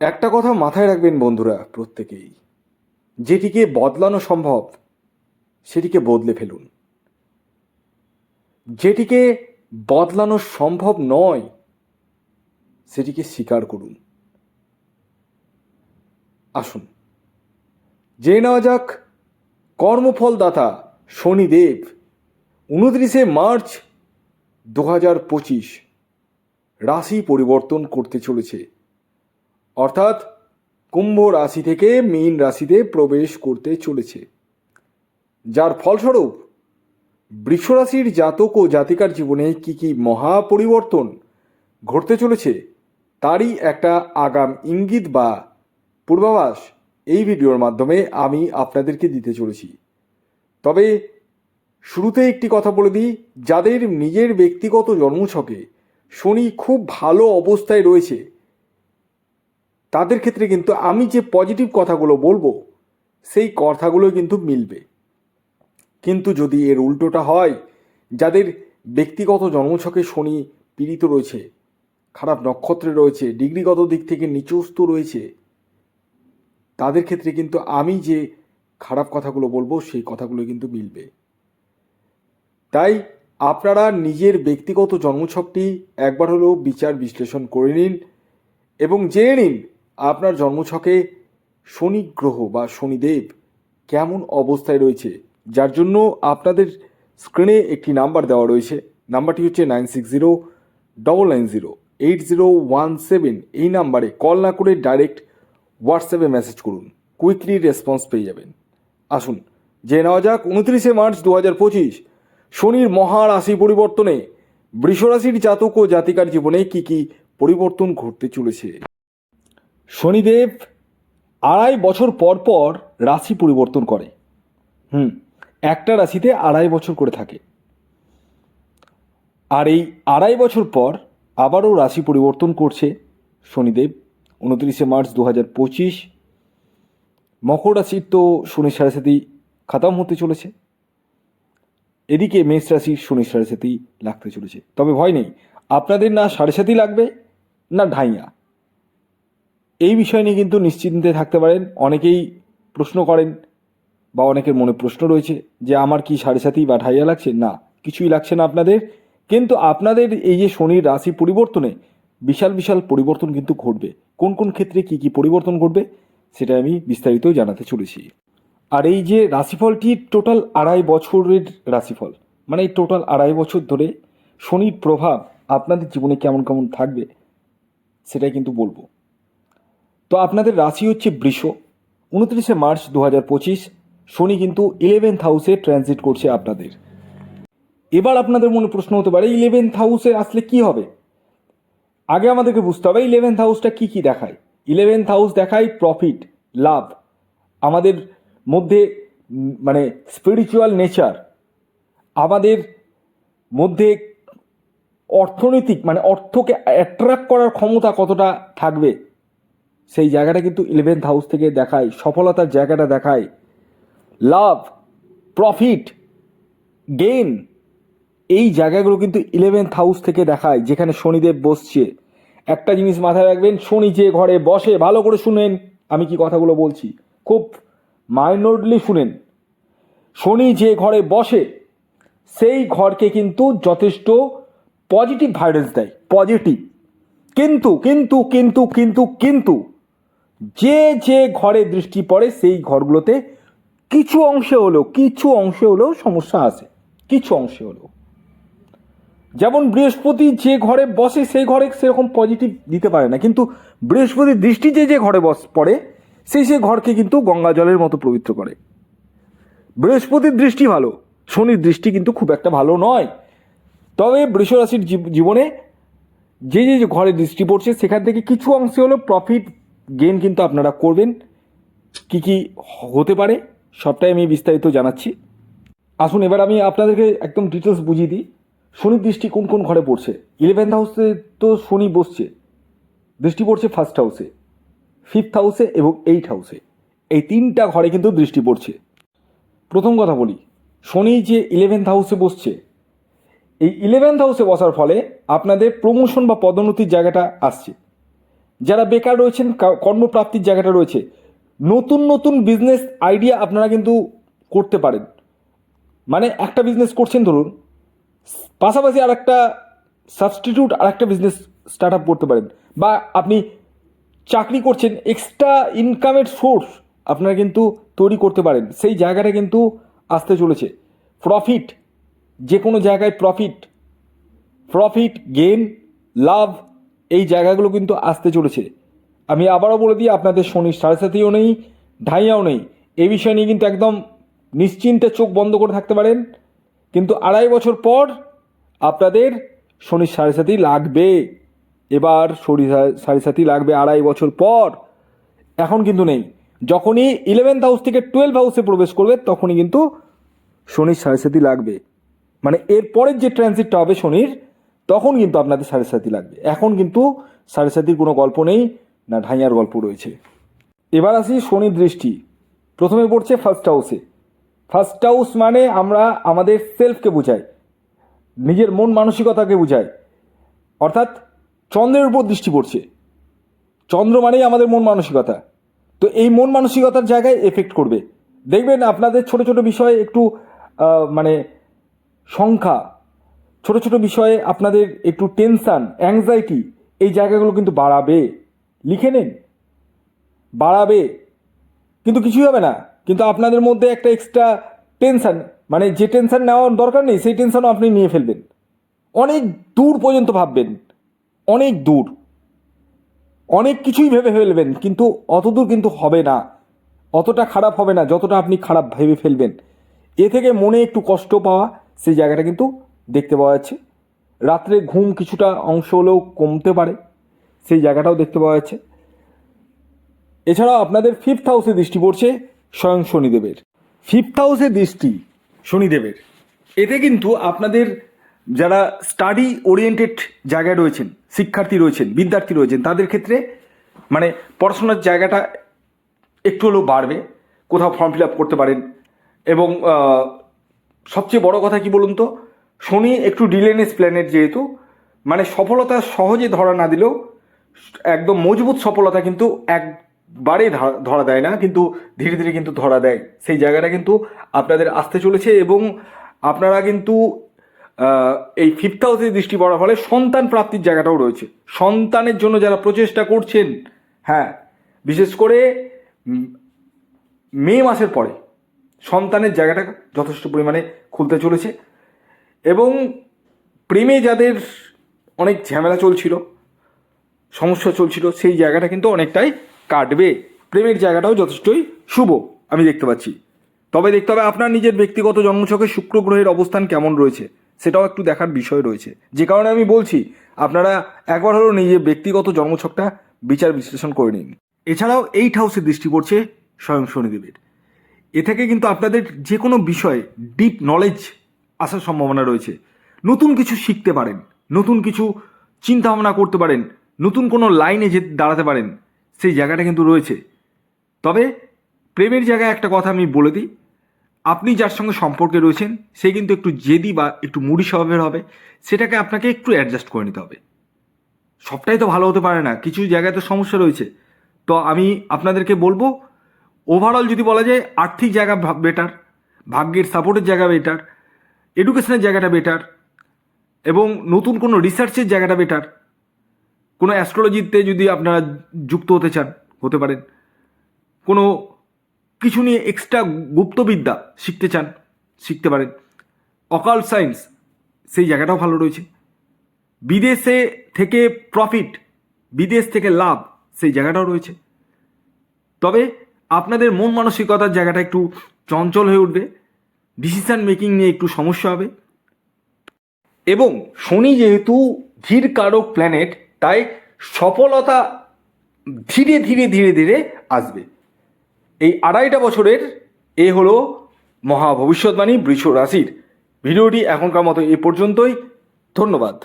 একটা কথা মাথায় রাখবেন বন্ধুরা প্রত্যেকেই। যেটিকে বদলানো সম্ভব, সেটিকে বদলে ফেলুন। যেটিকে বদলানো সম্ভব নয়, সেটিকে স্বীকার করুন। আসুন, জেনে নেওয়া যাক, কর্মফলদাতা শনিদেব উনত্রিশে মার্চ দু হাজার পঁচিশ রাশি পরিবর্তন করতে চলেছে। অর্থাৎ কুম্ভ রাশি থেকে মীন রাশিতে প্রবেশ করতে চলেছে। যার ফলস্বরূপ বৃষরাশির জাতক ও জাতিকার জীবনে কি কি মহা পরিবর্তন ঘটতে চলেছে, তারই একটা আগাম ইঙ্গিত বা পূর্বাভাস এই ভিডিওর মাধ্যমে আমি আপনাদেরকে দিতে চলেছি। তবে শুরুতে একটি কথা বলে দিই, যাদের নিজের ব্যক্তিগত জন্মছকে শনি খুব ভালো অবস্থায় রয়েছে তাদের ক্ষেত্রে কিন্তু আমি যে পজিটিভ কথাগুলো বলব, সেই কথাগুলো কিন্তু মিলবে। কিন্তু যদি এর উল্টোটা হয়, যাদের ব্যক্তিগত জন্মছকে শনি পীড়িত রয়েছে, খারাপ নক্ষত্রে রয়েছে, ডিগ্রিগত দিক থেকে নিচস্ত রয়েছে, তাদের ক্ষেত্রে কিন্তু আমি যে খারাপ কথাগুলো বলব, সেই কথাগুলো কিন্তু মিলবে। তাই আপনারা নিজের ব্যক্তিগত জন্মছকটি একবার হলেও বিচার বিশ্লেষণ করে নিন এবং জেনে নিন আপনার জন্মছকে শনি গ্রহ বা শনিদেব কেমন অবস্থায় রয়েছে? যার জন্য আপনাদের স্ক্রিনে একটি নাম্বার দেওয়া রয়েছে। নাম্বারটি হচ্ছে nine six zero double nine zero eight zero one seven এই নাম্বারে কল না করে ডাইরেক্ট হোয়াটসঅ্যাপে মেসেজ করুন। কুইকলি রেসপন্স পেয়ে যাবেন। আসুন, জেনে নেওয়া যাক, উনত্রিশে মার্চ দু হাজার পঁচিশ, শনির মহা রাশি পরিবর্তনে বৃষরাশির জাতক ও জাতিকার জীবনে কি কি পরিবর্তন ঘটতে চলেছে? শনিদেব আড়াই বছর পর পর রাশি পরিবর্তন করে। হুম, একটা রাশিতে আড়াই বছর করে থাকে। আর এই আড়াই বছর পর আবারও রাশি পরিবর্তন করছে শনিদেব, উনত্রিশে মার্চ দু হাজার পঁচিশ। মকর রাশির তো শনি সাড়ে সাথী খাতাম হতে চলেছে। এদিকে মেষ রাশির শনি সাড়ে সাথী লাগতে চলেছে। তবে ভয় নেই, আপনাদের না সাড়ে সাথী লাগবে, না ঢাইয়া। এই বিষয় নিয়ে কিন্তু নিশ্চিন্তে থাকতে পারেন। অনেকেই প্রশ্ন করেন বা অনেকের মনে প্রশ্ন রয়েছে যে, আমার কি সাড়ে সাথী বা ঢাইয়া লাগছে? না, কিছুই লাগছে না আপনাদের। কিন্তু আপনাদের এই যে শনির রাশি পরিবর্তনে বিশাল বিশাল পরিবর্তন কিন্তু ঘটবে। কোন কোন ক্ষেত্রে কি কি পরিবর্তন ঘটবে সেটা আমি বিস্তারিত জানাতে চলেছি। আর এই যে রাশিফলটি টোটাল আড়াই বছরের রাশিফল মানে এই টোটাল আড়াই বছর ধরে শনির প্রভাব আপনাদের জীবনে কেমন কেমন থাকবে সেটাই কিন্তু বলব। তো আপনাদের রাশি হচ্ছে বৃষ। উনত্রিশে মার্চ দু হাজার পঁচিশ, শনি কিন্তু ইলেভেন্থ হাউসে ট্রানজিট করছে আপনাদের। এবার আপনাদের মনে প্রশ্ন হতে পারে ইলেভেন্থ হাউসে আসলে কি হবে? আগে আমাদেরকে বুঝতে হবে ইলেভেন্থ হাউসটা কি কি দেখায়? ইলেভেন্থ হাউস দেখায় প্রফিট লাভ। আমাদের মধ্যে মানে স্পিরিচুয়াল নেচার আমাদের মধ্যে অর্থনৈতিক মানে অর্থকে অ্যাট্রাক্ট করার ক্ষমতা কতটা থাকবে? সেই জায়গাটা কিন্তু ইলেভেন্থ হাউস থেকে দেখায়, সফলতার জায়গাটা দেখায়। লাভ প্রফিট গেইন এই জায়গাগুলো কিন্তু ইলেভেন্থ হাউস থেকে দেখায়, যেখানে শনিদেব বসছে। একটা জিনিস মাথায় রাখবেন, শনি যে ঘরে বসে, ভালো করে শুনেন, আমি কি কথাগুলো বলছি, খুব মাইনরলি শুনেন। শনি যে ঘরে বসে, সেই ঘরকে কিন্তু যথেষ্ট পজিটিভ ভাইরেন্স দেয় পজিটিভ কিন্তু কিন্তু কিন্তু কিন্তু কিন্তু যে যে ঘরে দৃষ্টি পড়ে সেই ঘরগুলোতে কিছু অংশে হলেও, কিছু অংশে হলেও সমস্যা আসে কিছু অংশে হলেও। যেমন বৃহস্পতি যে ঘরে বসে সেই ঘরে সেরকম পজিটিভ দিতে পারে না। কিন্তু বৃহস্পতির দৃষ্টি যে যে ঘরে বস, পড়ে সেই সে ঘরকে কিন্তু গঙ্গা জলের মতো পবিত্র করে। বৃহস্পতির দৃষ্টি ভালো, শনির দৃষ্টি কিন্তু খুব একটা ভালো নয়। তবে বৃষ রাশির জীব- জীবনে যে যে ঘরে দৃষ্টি পড়ছে, সেখান থেকে কিছু অংশে হলো প্রফিট গেন কিন্তু আপনারা করবেন। কি কি হতে পারে, সবটাই আমি বিস্তারিত জানাচ্ছি। আসুন, এবার আমি আপনাদেরকে একদম ডিটেলস বুঝিয়ে দিই। শনির দৃষ্টি কোন কোন ঘরে পড়ছে? ইলেভেন্থ হাউসে তো শনি বসছে। দৃষ্টি পড়ছে ফার্স্ট হাউসে ফিফথ হাউসে এবং এইট হাউসে এই তিনটা ঘরে কিন্তু দৃষ্টি পড়ছে। প্রথম কথা বলি, শনি যে ইলেভেন্থ হাউসে বসছে, এই ইলেভেন্থ হাউসে বসার ফলে আপনাদের প্রমোশন বা পদোন্নতির জায়গাটা আসছে। যারা বেকার রয়েছেন কর্মপ্রাপ্তির জায়গাটা রয়েছে, নতুন নতুন বিজনেস আইডিয়া আপনারা কিন্তু করতে পারেন। মানে একটা বিজনেস করছেন ধরুন, পাশাপাশি আর একটা সাবস্টিটিউট আর একটা বিজনেস স্টার্ট আপ করতে পারেন। বা আপনি চাকরি করছেন এক্সট্রা ইনকামের সোর্স আপনারা কিন্তু তৈরি করতে পারেন। সেই জায়গাটা কিন্তু আসতে চলেছে। প্রফিট যে কোনো জায়গায় প্রফিট প্রফিট গেন লাভ এই জায়গাগুলো কিন্তু আসতে চলেছে। আমি আবারও বলে দিই, আপনাদের শনির সাড়ে সাথেও নেই, ঢাইয়াও নেই। এই বিষয় নিয়ে কিন্তু একদম নিশ্চিন্তে চোখ বন্ধ করে থাকতে পারেন। কিন্তু আড়াই বছর পর আপনাদের শনির সাড়ে সাথী লাগবে। এবার শনি সাড়ে সাথী লাগবে আড়াই বছর পর। এখন কিন্তু নেই। যখনই ইলেভেন্থ হাউস থেকে টুয়েলভ হাউসে প্রবেশ করবে, তখনই কিন্তু শনির সাড়ে সাথী লাগবে। মানে এর পরের যে ট্রানজিটটা হবে শনির তখন কিন্তু আপনাদের সাড়ে সাথী লাগবে। এখন কিন্তু সাড়ে সাথীর কোনো গল্প নেই, না ঢাইয়ার গল্প রয়েছে। এবার আসি শনির দৃষ্টি। প্রথমে পড়ছে ফার্স্ট হাউসে ফার্স্ট হাউস মানে আমরা আমাদের সেলফকে বোঝাই, নিজের মন মানসিকতাকে বোঝায় অর্থাৎ চন্দ্রের উপর দৃষ্টি পড়ছে। চন্দ্র মানেই আমাদের মন মানসিকতা। তো এই মন মানসিকতার জায়গায় এফেক্ট করবে। দেখবেন আপনাদের ছোট ছোট বিষয়ে একটু মানে সংখ্যা ছোট ছোট বিষয়ে আপনাদের একটু টেনশান অ্যাংজাইটি এই জায়গাগুলো কিন্তু বাড়াবে। লিখে নিন। বাড়াবে। কিন্তু কিছুই হবে না। কিন্তু আপনাদের মধ্যে একটা এক্সট্রা টেনশন মানে যে টেনশান নেওয়ার দরকার নেই, সেই টেনশানও আপনি নিয়ে ফেলবেন। অনেক দূর পর্যন্ত ভাববেন। অনেক দূর। অনেক কিছুই ভেবে ফেলবেন, কিন্তু অত দূর কিন্তু হবে না। অতটা খারাপ হবে না, যতটা আপনি খারাপ ভেবে ফেলবেন। এ থেকে মনে একটু কষ্ট পাওয়া, সেই জায়গাটা কিন্তু দেখতে পাওয়া যাচ্ছে। রাত্রে ঘুম কিছুটা অংশ হলেও কমতে পারে, সেই জায়গাটাও দেখতে পাওয়া যাচ্ছে। এছাড়াও আপনাদের ফিফথ হাউসে দৃষ্টি পড়ছে স্বয়ং শনিদেবের। ফিফথ হাউসে দৃষ্টি শনিদেবের। এতে কিন্তু আপনাদের যারা স্টাডি ওরিয়েন্টেড জায়গায় রয়েছেন, শিক্ষার্থী রয়েছেন, বিদ্যার্থী রয়েছেন, তাদের ক্ষেত্রে মানে পড়াশোনার জায়গাটা একটু হলেও বাড়বে, কোথাও ফর্ম ফিল আপ করতে পারেন। এবং সবচেয়ে বড় কথা কি বলুন তো? শনি একটু ডিলেনেস প্ল্যানেট যেহেতু মানে সফলতা সহজে ধরা না দিলেও একদম মজবুত সফলতা কিন্তু একবারে ধরা- ধরা দেয় না, কিন্তু ধীরে ধীরে কিন্তু ধরা দেয়। সেই জায়গাটা কিন্তু আপনাদের আসতে চলেছে এবং আপনারা কিন্তু এই ফিফথ হাউসে দৃষ্টি পড়ার ফলে সন্তান প্রাপ্তির জায়গাটাও রয়েছে। সন্তানের জন্য যারা প্রচেষ্টা করছেন হ্যাঁ বিশেষ করে মে মাসের পরে সন্তানের জায়গাটা যথেষ্ট পরিমাণে খুলতে চলেছে। এবং প্রেমে যাদের অনেক ঝামেলা চলছিল, সমস্যা চলছিল, সেই জায়গাটা কিন্তু অনেকটাই কাটবে। প্রেমের জায়গাটাও যথেষ্টই শুভ, আমি দেখতে পাচ্ছি। তবে দেখতে হবে আপনার নিজের ব্যক্তিগত জন্মছকে শুক্র গ্রহের অবস্থান কেমন রয়েছে, সেটাও একটু দেখার বিষয় রয়েছে। যে কারণে আমি বলছি, আপনারা একবার হলেও নিজের ব্যক্তিগত জন্মছকটা বিচার বিশ্লেষণ করে নিন। এছাড়াও এইট হাউসে দৃষ্টি পড়ছে স্বয়ং শনিদেবের। এ থেকে কিন্তু আপনাদের যে কোনো বিষয়ে ডিপ নলেজ আসার সম্ভাবনা রয়েছে। নতুন কিছু শিখতে পারেন, নতুন কিছু চিন্তা ভাবনা করতে পারেন, নতুন কোনো লাইনে যে দাঁড়াতে পারেন, সেই জায়গাটা কিন্তু রয়েছে। তবে প্রেমের জায়গায় একটা কথা আমি বলে দিই, আপনি যার সঙ্গে সম্পর্কে রয়েছেন, সে কিন্তু একটু জেদি বা একটু মুড়ি স্বভাবের হবে, সেটাকে আপনাকে একটু অ্যাডজাস্ট করে নিতে হবে। সবটাই তো ভালো হতে পারে না, কিছু জায়গায় তো সমস্যা রয়েছে। তো আমি আপনাদেরকে বলব ওভারঅল যদি বলা যায়, আর্থিক জায়গা বেটার ভাগ্যের সাপোর্টের জায়গা বেটার এডুকেশনের জায়গাটা বেটার এবং নতুন কোনো রিসার্চের জায়গাটা বেটার কোনো অ্যাস্ট্রোলজিতে যদি আপনারা যুক্ত হতে চান, হতে পারেন। কোনো কিছু নিয়ে এক্সট্রা গুপ্তবিদ্যা শিখতে চান, শিখতে পারেন। অকাল সায়েন্স সেই জায়গাটাও ভালো রয়েছে। বিদেশে থেকে প্রফিট বিদেশ থেকে লাভ, সেই জায়গাটাও রয়েছে। তবে আপনাদের মন মানসিকতার জায়গাটা একটু চঞ্চল হয়ে উঠবে। ডিসিশন মেকিং নিয়ে একটু সমস্যা হবে। এবং শনি যেহেতু ধীর কারক প্ল্যানেট তাই সফলতা ধীরে ধীরে ধীরে ধীরে আসবে। এই আড়াইটা বছরের এ হলো মহা ভবিষ্যৎবাণী বৃষ রাশির। ভিডিওটি এখনকার মতো এ পর্যন্তই। ধন্যবাদ।